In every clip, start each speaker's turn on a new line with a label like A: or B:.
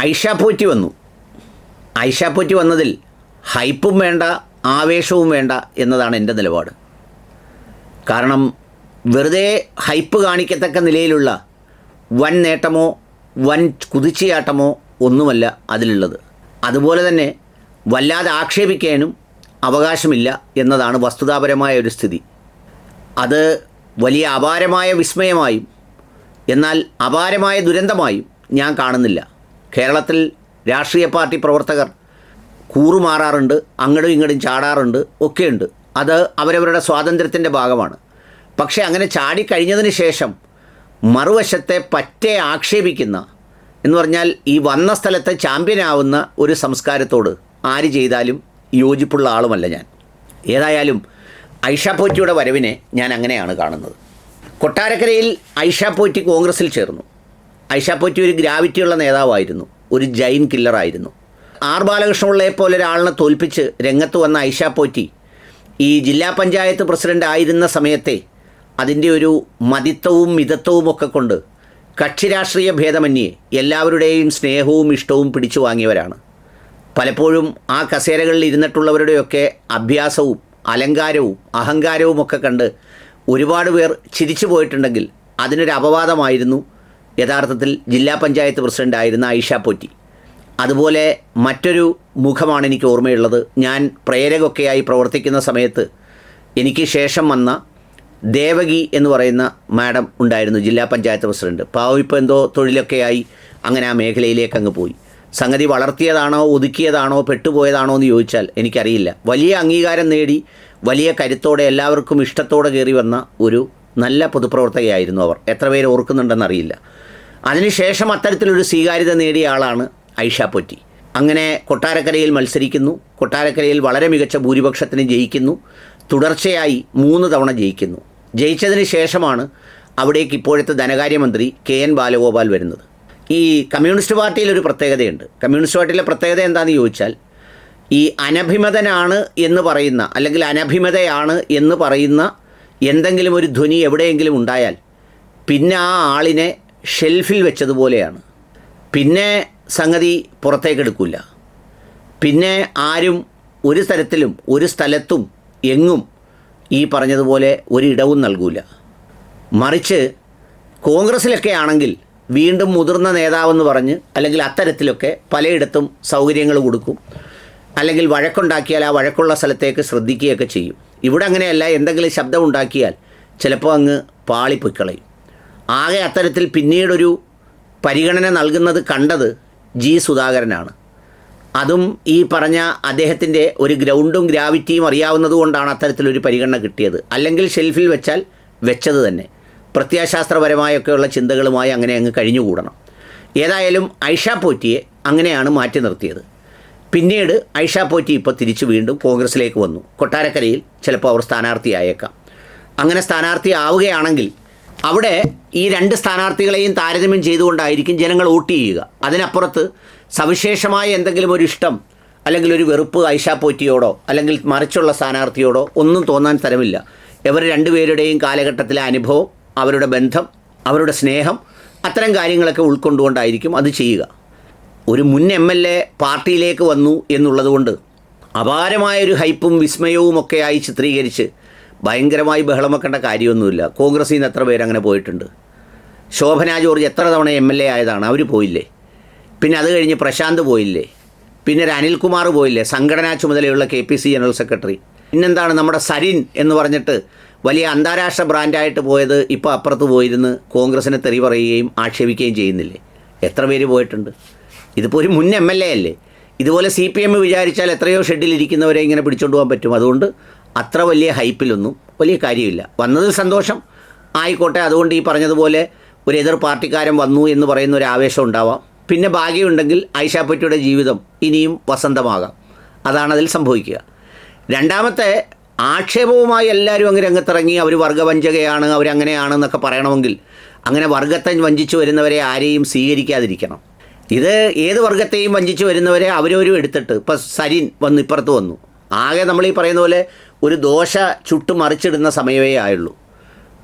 A: ഐഷ പോറ്റി വന്നു. ഐഷ പോറ്റി വന്നതിൽ ഹൈപ്പും വേണ്ട ആവേശവും വേണ്ട എന്നതാണ് എന്റെ നിലപാട്. കാരണം വെറുതെ ഹൈപ്പ് കാണിക്കത്തക്ക നിലയിലുള്ള വൻ നേട്ടമോ വൻ കുതിച്ചുചാട്ടമോ ഒന്നുമല്ല അതിലുള്ളത്. അതുപോലെ തന്നെ വല്ലാതെ ആക്ഷേപിക്കാനും അവകാശമില്ല എന്നതാണ് വസ്തുതാപരമായ ഒരു സ്ഥിതി. അത് വലിയ അപാരമായ വിസ്മയമായും എന്നാൽ അപാരമായ ദുരന്തമായും ഞാൻ കാണുന്നില്ല. കേരളത്തിൽ രാഷ്ട്രീയ പാർട്ടി പ്രവർത്തകർ കൂറുമാറാറുണ്ട് അങ്ങടും ഇങ്ങടും ചാടാറുണ്ട് ഒക്കെയുണ്ട്. അത് അവരവരുടെ സ്വാതന്ത്ര്യത്തിന്റെ ഭാഗമാണ്. പക്ഷേ അങ്ങനെ ചാടിക്കഴിഞ്ഞതിന് ശേഷം മറുവശത്തെ പറ്റേ ആക്ഷേപിക്കുന്ന എന്ന് പറഞ്ഞാൽ ഈ വന്ന സ്ഥലത്തെ ചാമ്പ്യനാവുന്ന ഒരു സംസ്കാരത്തോട് ആര് ചെയ്താലും യോജിപ്പുള്ള ആളുമല്ല ഞാൻ. ഏതായാലും ഐഷ പോറ്റിയുടെ വരവിനെ ഞാൻ അങ്ങനെയാണ് കാണുന്നത്. കൊട്ടാരക്കരയിൽ ഐഷ പോറ്റി കോൺഗ്രസിൽ ചേർന്നു. ഐഷ പോറ്റി ഒരു ഗ്രാവിറ്റിയുള്ള നേതാവായിരുന്നു. ഒരു ജൈൻ കില്ലറായിരുന്നു ആർ ബാലകൃഷ്ണപിള്ളയെ പോലെ ഒരാളിനെ തോൽപ്പിച്ച് രംഗത്ത് വന്ന ഐഷ പോറ്റി ഈ ജില്ലാ പഞ്ചായത്ത് പ്രസിഡന്റ് ആയിരുന്ന സമയത്തെ അതിന്റെ ഒരു മതിത്വവും മിതത്വവും ഒക്കെ കൊണ്ട് കക്ഷി രാഷ്ട്രീയ ഭേദമന്യേ എല്ലാവരുടെയും സ്നേഹവും ഇഷ്ടവും പിടിച്ചു വാങ്ങിയവരാണ്. പലപ്പോഴും ആ കസേരകളിൽ ഇരുന്നിട്ടുള്ളവരുടെയൊക്കെ അഭ്യാസവും അലങ്കാരവും അഹങ്കാരവും ഒക്കെ കണ്ട് ഒരുപാട് പേർ ചിരിച്ചു പോയിട്ടുണ്ടെങ്കിൽ അതിനൊരു അപവാദമായിരുന്നു. യഥാർത്ഥത്തിൽ ജില്ലാ പഞ്ചായത്ത് പ്രസിഡന്റ് ആയിരുന്ന ഐഷ പോറ്റി. അതുപോലെ മറ്റൊരു മുഖമാണ് എനിക്ക് ഓർമ്മയുള്ളത്. ഞാൻ പ്രേരകൊക്കെയായി പ്രവർത്തിക്കുന്ന സമയത്ത് എനിക്ക് ശേഷം വന്ന ദേവകി എന്ന് പറയുന്ന മാഡം ഉണ്ടായിരുന്നു ജില്ലാ പഞ്ചായത്ത് പ്രസിഡന്റ്. പാവം ഇപ്പോൾ എന്തോ തൊഴിലൊക്കെയായി അങ്ങനെ ആ മേഖലയിലേക്ക് അങ്ങ് പോയി. സംഗതി വളർത്തിയതാണോ ഒതുക്കിയതാണോ പെട്ടുപോയതാണോ എന്ന് ചോദിച്ചാൽ എനിക്കറിയില്ല. വലിയ അംഗീകാരം നേടി വലിയ കരുത്തോടെ എല്ലാവർക്കും ഇഷ്ടത്തോടെ കയറി വന്ന ഒരു നല്ല പൊതുപ്രവർത്തകയായിരുന്നു അവർ. എത്ര പേര് ഓർക്കുന്നുണ്ടെന്നറിയില്ല അതിനുശേഷം അത്തരത്തിലൊരു സ്വീകാര്യത നേടിയ ആളാണ് ഐഷ പൊറ്റി. അങ്ങനെ കൊട്ടാരക്കരയിൽ മത്സരിക്കുന്നു. കൊട്ടാരക്കരയിൽ വളരെ മികച്ച ഭൂരിപക്ഷത്തിന് ജയിക്കുന്നു. തുടർച്ചയായി മൂന്ന് തവണ ജയിക്കുന്നു. ജയിച്ചതിന് ശേഷമാണ് അവിടേക്ക് ഇപ്പോഴത്തെ ധനകാര്യമന്ത്രി കെ എൻ ബാലഗോപാൽ വരുന്നത്. ഈ കമ്മ്യൂണിസ്റ്റ് പാർട്ടിയിൽ ഒരു പ്രത്യേകതയുണ്ട്. കമ്മ്യൂണിസ്റ്റ് പാർട്ടിയിലെ പ്രത്യേകത എന്താണെന്ന് ചോദിച്ചാൽ ഈ അനഭിമതനാണ് എന്ന് പറയുന്ന അല്ലെങ്കിൽ അനഭിമതയാണ് എന്ന് പറയുന്ന എന്തെങ്കിലും ഒരു ധ്വനി എവിടെയെങ്കിലും ഉണ്ടായാൽ പിന്നെ ആ ആളിനെ ഷെൽഫിൽ വെച്ചതുപോലെയാണ്. പിന്നെ സംഗതി പുറത്തേക്കെടുക്കില്ല പിന്നെ ആരും ഒരു തരത്തിലും ഒരു സ്ഥലത്തും എങ്ങും ഈ പറഞ്ഞതുപോലെ ഒരിടവും നൽകൂല. മറിച്ച് കോൺഗ്രസ്സിലൊക്കെ ആണെങ്കിൽ വീണ്ടും മുതിർന്ന നേതാവെന്ന് പറഞ്ഞ് അല്ലെങ്കിൽ അത്തരത്തിലൊക്കെ പലയിടത്തും സൗകര്യങ്ങൾ കൊടുക്കും. അല്ലെങ്കിൽ വഴക്കുണ്ടാക്കിയാൽ ആ വഴക്കുള്ള സ്ഥലത്തേക്ക് ശ്രദ്ധിക്കുകയൊക്കെ ചെയ്യും. ഇവിടെ അങ്ങനെയല്ല എന്തെങ്കിലും ശബ്ദം ഉണ്ടാക്കിയാൽ ചിലപ്പോൾ അങ്ങ് പാളിപ്പൊയ്ക്കളയും ആകെ അത്തരത്തിൽ പിന്നീടൊരു പരിഗണന നൽകുന്നത് കണ്ടത് ജി സുധാകരനാണ്. അതും ഈ പറഞ്ഞ അദ്ദേഹത്തിന്റെ ഒരു ഗ്രൗണ്ടും ഗ്രാവിറ്റിയും അറിയാവുന്നത് കൊണ്ടാണ് അത്തരത്തിലൊരു പരിഗണന കിട്ടിയത്. അല്ലെങ്കിൽ ഷെൽഫിൽ വെച്ചാൽ വെച്ചത് തന്നെ. പ്രത്യാശാസ്ത്രപരമായൊക്കെയുള്ള ചിന്തകളുമായി അങ്ങനെ അങ്ങ് കഴിഞ്ഞുകൂടണം. ഏതായാലും ഐഷ പോറ്റിയെ അങ്ങനെയാണ് മാറ്റി നിർത്തിയത്. പിന്നീട് ഐഷ പോറ്റി ഇപ്പോൾ തിരിച്ചു വീണ്ടും കോൺഗ്രസിലേക്ക് വന്നു. കൊട്ടാരക്കരയിൽ ചിലപ്പോൾ അവർ സ്ഥാനാർത്ഥിയായേക്കാം. അങ്ങനെ സ്ഥാനാർത്ഥി ആവുകയാണെങ്കിൽ അവിടെ ഈ രണ്ട് സ്ഥാനാർത്ഥികളെയും താരതമ്യം ചെയ്തുകൊണ്ടായിരിക്കും ജനങ്ങൾ വോട്ട് ചെയ്യുക. അതിനപ്പുറത്ത് സവിശേഷമായ എന്തെങ്കിലും ഒരു ഇഷ്ടം അല്ലെങ്കിൽ ഒരു വെറുപ്പ് ഐഷാപ്പോറ്റിയോടോ പോറ്റിയോടോ അല്ലെങ്കിൽ മറിച്ചുള്ള സ്ഥാനാർത്ഥിയോടോ ഒന്നും തോന്നാൻ തരമില്ല ഇവർ രണ്ടുപേരുടെയും കാലഘട്ടത്തിലെ അനുഭവം അവരുടെ ബന്ധം അവരുടെ സ്നേഹം അത്തരം കാര്യങ്ങളൊക്കെ ഉൾക്കൊണ്ടുകൊണ്ടായിരിക്കും അത് ചെയ്യുക. ഒരു മുൻ എം എൽ എ പാർട്ടിയിലേക്ക് വന്നു എന്നുള്ളതുകൊണ്ട് അപാരമായൊരു ഹൈപ്പും വിസ്മയവും ഒക്കെയായി ചിത്രീകരിച്ച് ഭയങ്കരമായി ബഹളം വെക്കേണ്ട കാര്യമൊന്നുമില്ല. കോൺഗ്രസിൽ നിന്ന് എത്ര പേരങ്ങനെ പോയിട്ടുണ്ട്? ശോഭന ജോർജ് എത്ര തവണ എം എൽ എ ആയതാണ്? അവർ പോയില്ലേ? പിന്നെ അത് കഴിഞ്ഞ് പ്രശാന്ത് പോയില്ലേ? പിന്നെ ഒരു അനിൽകുമാർ പോയില്ലേ? സംഘടനാ ചുമതലയുള്ള K P C general secretary. പിന്നെന്താണ് നമ്മുടെ സരിൻ എന്ന് പറഞ്ഞിട്ട് വലിയ അന്താരാഷ്ട്ര ബ്രാൻഡായിട്ട് പോയത് ഇപ്പോൾ അപ്പുറത്ത് പോയിരുന്ന് കോൺഗ്രസിനെ തെറി പറയുകയും ആക്ഷേപിക്കുകയും ചെയ്യുന്നില്ലേ? എത്ര പേര് പോയിട്ടുണ്ട്? ഇതിപ്പോൾ ഒരു മുൻ എം എൽ എ അല്ലേ? ഇതുപോലെ സി പി എം വിചാരിച്ചാൽ എത്രയോ ഷെഡിലിരിക്കുന്നവരെ ഇങ്ങനെ പിടിച്ചുകൊണ്ട് പോകാൻ പറ്റും. അതുകൊണ്ട് അത്ര വലിയ ഹൈപ്പിലൊന്നും വലിയ കാര്യമില്ല. വന്നതിൽ സന്തോഷം. ആയിക്കോട്ടെ അതുകൊണ്ട് ഈ പറഞ്ഞതുപോലെ ഒരു എതിർ പാർട്ടിക്കാരൻ വന്നു എന്ന് പറയുന്ന ഒരു ആവേശം ഉണ്ടാവാം. പിന്നെ ഭാഗ്യമുണ്ടെങ്കിൽ ഐഷാപ്പറ്റിയുടെ ജീവിതം ഇനിയും വസന്തമാകാം. അതാണ് അതിൽ സംഭവിക്കുക. രണ്ടാമത്തെ ആക്ഷേപവുമായി എല്ലാവരും അങ്ങ് രംഗത്തിറങ്ങി അവർ വർഗവഞ്ചകയാണ് അവരങ്ങനെയാണെന്നൊക്കെ പറയണമെങ്കിൽ അങ്ങനെ വർഗത്തെ വഞ്ചിച്ചു വരുന്നവരെ ആരെയും സ്വീകരിക്കാതിരിക്കണം. ഇത് ഏത് വർഗത്തെയും വഞ്ചിച്ചു വരുന്നവരെ അവരവരും എടുത്തിട്ട് ഇപ്പം സരിൻ വന്ന് ഇപ്പുറത്ത് വന്നു. ആകെ നമ്മൾ ഈ പറയുന്ന പോലെ ഒരു ദോശ ചുട്ട് മറിച്ചിടുന്ന സമയമേ ആയുള്ളൂ.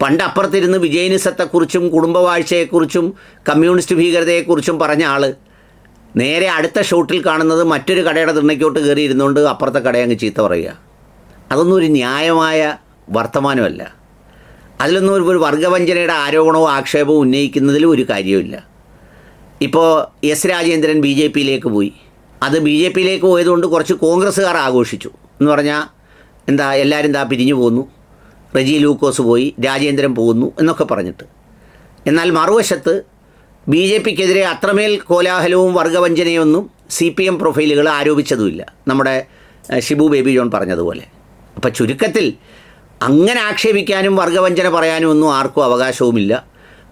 A: പണ്ട് അപ്പുറത്തിരുന്ന് വിജയനിസത്തെക്കുറിച്ചും കുടുംബവാഴ്ചയെക്കുറിച്ചും കമ്മ്യൂണിസ്റ്റ് ഭീകരതയെക്കുറിച്ചും പറഞ്ഞ ആൾ നേരെ അടുത്ത ഷോട്ടിൽ കാണുന്നത് മറ്റൊരു കടയുടെ തിണ്ണയ്ക്കോട്ട് കയറി ഇരുന്നുകൊണ്ട് അപ്പുറത്തെ കടയെ അങ്ങ് ചീത്ത പറയുക. അതൊന്നും ഒരു ന്യായമായ വർത്തമാനമല്ല. അതിലൊന്നും ഒരു വർഗവഞ്ചനയുടെ ആരോപണവും ആക്ഷേപവും ഉന്നയിക്കുന്നതിൽ ഒരു കാര്യവുമില്ല. ഇപ്പോൾ എസ് രാജേന്ദ്രൻ ബി ജെ പിയിലേക്ക് പോയി. അത് ബി ജെ പിയിലേക്ക് പോയതുകൊണ്ട് കുറച്ച് കോൺഗ്രസ്സുകാർ ആഘോഷിച്ചു എന്ന് പറഞ്ഞാൽ എന്താ എല്ലാവരും എന്താ പിരിഞ്ഞു പോകുന്നു. റെജി ലൂക്കോസ് പോയി രാജേന്ദ്രൻ പോകുന്നു എന്നൊക്കെ പറഞ്ഞിട്ട്. എന്നാൽ മറുവശത്ത് ബി ജെ പിക്കെതിരെ അത്രമേൽ കോലാഹലവും വർഗവഞ്ചനയൊന്നും സി പി എം പ്രൊഫൈലുകൾ ആരോപിച്ചതുമില്ല. നമ്മുടെ ഷിബു ബേബി ജോൺ പറഞ്ഞതുപോലെ. അപ്പം ചുരുക്കത്തിൽ അങ്ങനെ ആക്ഷേപിക്കാനും വർഗവഞ്ചന പറയാനും ഒന്നും ആർക്കും അവകാശവുമില്ല.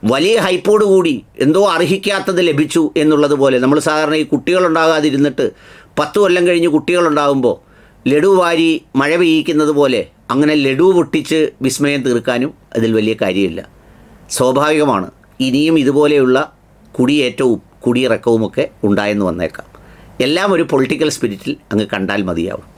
A: വലിയ ഹൈപ്പോട് കൂടി എന്തോ അർഹിക്കാത്തത് ലഭിച്ചു എന്നുള്ളതുപോലെ നമ്മൾ സാധാരണ ഈ കുട്ടികളുണ്ടാകാതിരുന്നിട്ട് പത്ത് കൊല്ലം കഴിഞ്ഞ് കുട്ടികളുണ്ടാകുമ്പോൾ ലഡു വാരി മഴ പെയ്യിക്കുന്നത് പോലെ അങ്ങനെ ലഡു പൊട്ടിച്ച് വിസ്മയം തീർക്കാനും അതിൽ വലിയ കാര്യമില്ല. സ്വാഭാവികമാണ്. ഇനിയും ഇതുപോലെയുള്ള കുടിയേറ്റവും കുടിയിറക്കവുമൊക്കെ ഉണ്ടായെന്ന് വന്നേക്കാം. എല്ലാം ഒരു പൊളിറ്റിക്കൽ സ്പിരിറ്റിൽ അങ്ങ് കണ്ടാൽ മതിയാവും.